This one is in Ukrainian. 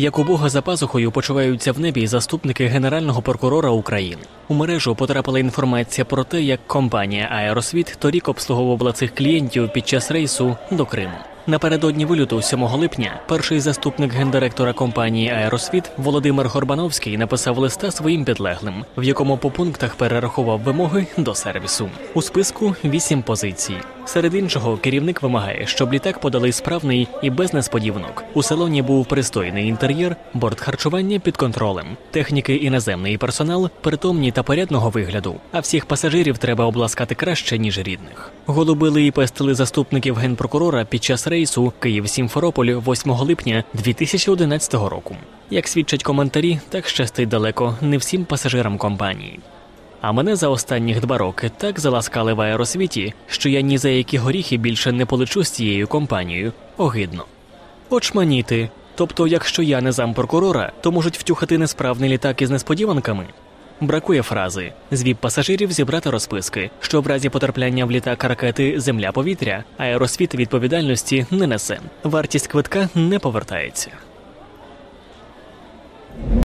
Як у Бога за пазухою почуваються в небі заступники генерального прокурора України. У мережу потрапила інформація про те, як компанія Аеросвіт торік обслуговувала цих клієнтів під час рейсу до Криму. Напередодні виліту 7 липня перший заступник гендиректора компанії Аеросвіт Володимир Горбановський написав листа своїм підлеглим, в якому по пунктах перерахував вимоги до сервісу. У списку вісім позицій. Серед іншого, керівник вимагає, щоб літак подали справний і без несподіванок. У салоні був пристойний інтер'єр, борт харчування під контролем, техніки і наземний персонал притомні та порядного вигляду. А всіх пасажирів треба обласкати краще ніж рідних. Голубили і пестили заступників генпрокурора під час рейсу Київ Сімферополь 8 липня 2011 року. Як свідчать коментарі, так щастить далеко не всім пасажирам компанії. А мене за останніх два роки так заласкали в аеросвіті, що я ні за які горіхи більше не полечу з цією компанією. Огидно. Очманіти. Тобто, якщо я не зампрокурора, то можуть втюхати несправний літак із несподіванками. Бракує фрази з віп пасажирів зібрати розписки, що в разі потрапляння в літак ракети земля-повітря аеросвіт відповідальності не несе. Вартість квитка не повертається.